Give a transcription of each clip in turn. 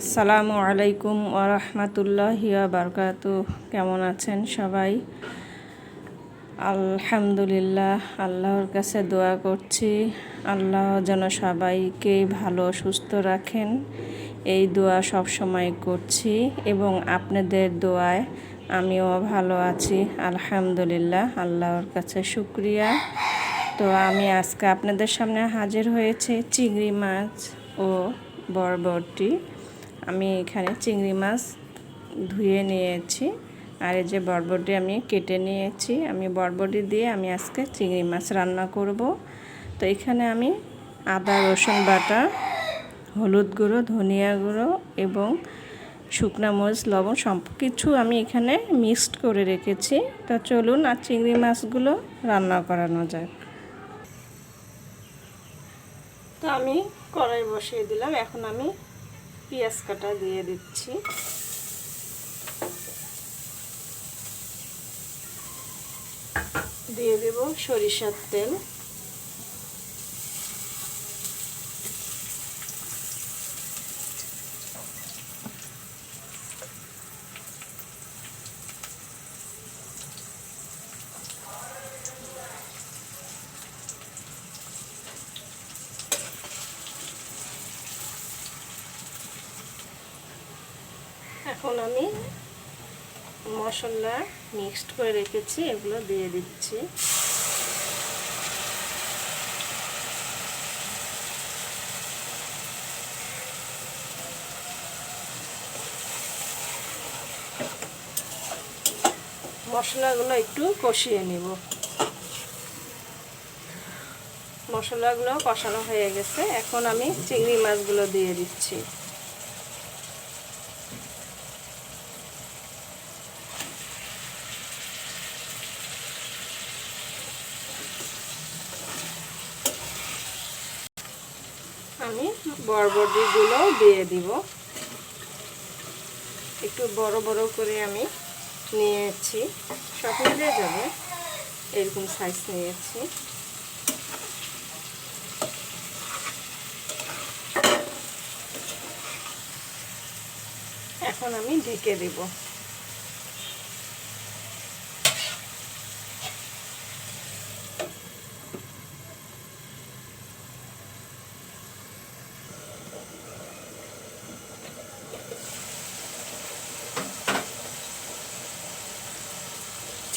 আসসালামু আলাইকুম ওরহমতুল্লাহি বারকাত কেমন আছেন সবাই? আলহামদুলিল্লাহ, আল্লাহর কাছে দোয়া করছি। আল্লাহ যেন সবাইকে ভালো, সুস্থ রাখেন। এই দোয়া সব সময় করছি এবং আপনাদের দোয়ায় আমিও ভালো আছি। আলহামদুলিল্লাহ, আল্লাহর কাছে শুক্রিয়া। তো আমি আজকে আপনাদের সামনে হাজির হয়েছে চিংড়ি মাছ ও বরবটি। আমি এখানে চিংড়ি মাছ ধুয়ে নিয়েছি। আর এই যে বরবটি আমি কেটে নিয়েছি। আমি বরবটি দিয়ে আমি আজকে চিংড়ি মাছ রান্না করব। তো এখানে আমি আদা, রসুন বাটা, হলুদ গুঁড়ো, ধনিয়া গুঁড়ো এবং শুকনা মরিচ, লবণ সব কিছু আমি এখানে মিক্সড করে রেখেছি। তো চলুন আর চিংড়ি মাছগুলো রান্না করানো যায় তো আমি কড়াই বসিয়ে দিলাম। এখন আমি পেঁয়াজ কাটা দিয়ে দিচ্ছি। দিয়ে দেব সরিষার তেল। এখন আমি মশলা মিক্সড করে রেখেছি, এগুলো দিয়ে দিচ্ছি। মশলাগুলো একটু কষিয়ে নিব। মশলাগুলো কষানো হয়ে গেছে, এখন আমি চিংড়ি মাছগুলো দিয়ে দিচ্ছি। আমি বরবটিগুলো দিয়ে দিব। একটু বড় বড় করে আমি নিয়েছি। সব মিলে যাবে। এরকম সাইজ নিয়েছি। এখন আমি ঢেকে দেবো।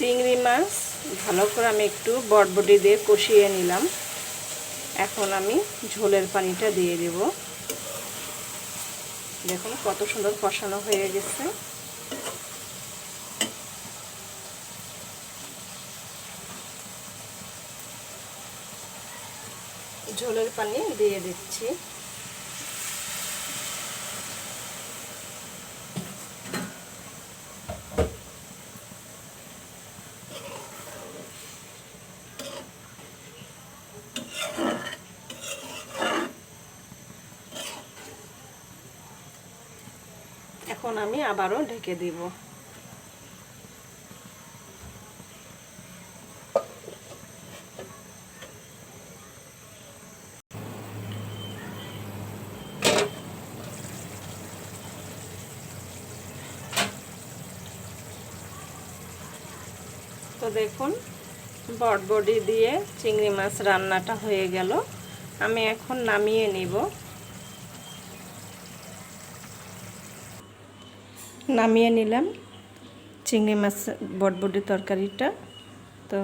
চিংড়ি মাছ ভালো করে আমি একটু বটবটি দিয়ে কষিয়ে নিলাম। এখন আমি ঝোলের পানিটা দিয়ে দেব। দেখুন কত সুন্দর কষানো হয়ে গেছে। ঝোলের পানি দিয়ে দিচ্ছি। এখন আমি আবারও ঢেকে দিব। তো দেখুন, বটবডি দিয়ে চিংড়ি মাছ রান্নাটা হয়ে গেল। আমি এখন নামিয়ে নিব। নামিয়ে নিলাম। চিংড়ি মাছ, বটবটি তরকারিটা। তো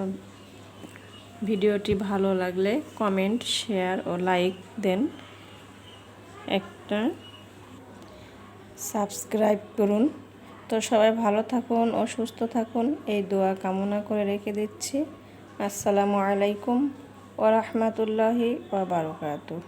ভিডিওটি ভালো লাগলে কমেন্ট, শেয়ার ও লাইক দেন। একটা সাবস্ক্রাইব করুন। তো সবাই ভালো থাকুন ও সুস্থ থাকুন। এই দোয়া কামনা করে রেখে দিচ্ছি। আসসালামু আলাইকুম ওরহমতুল্লাহি ওবরকাতুহ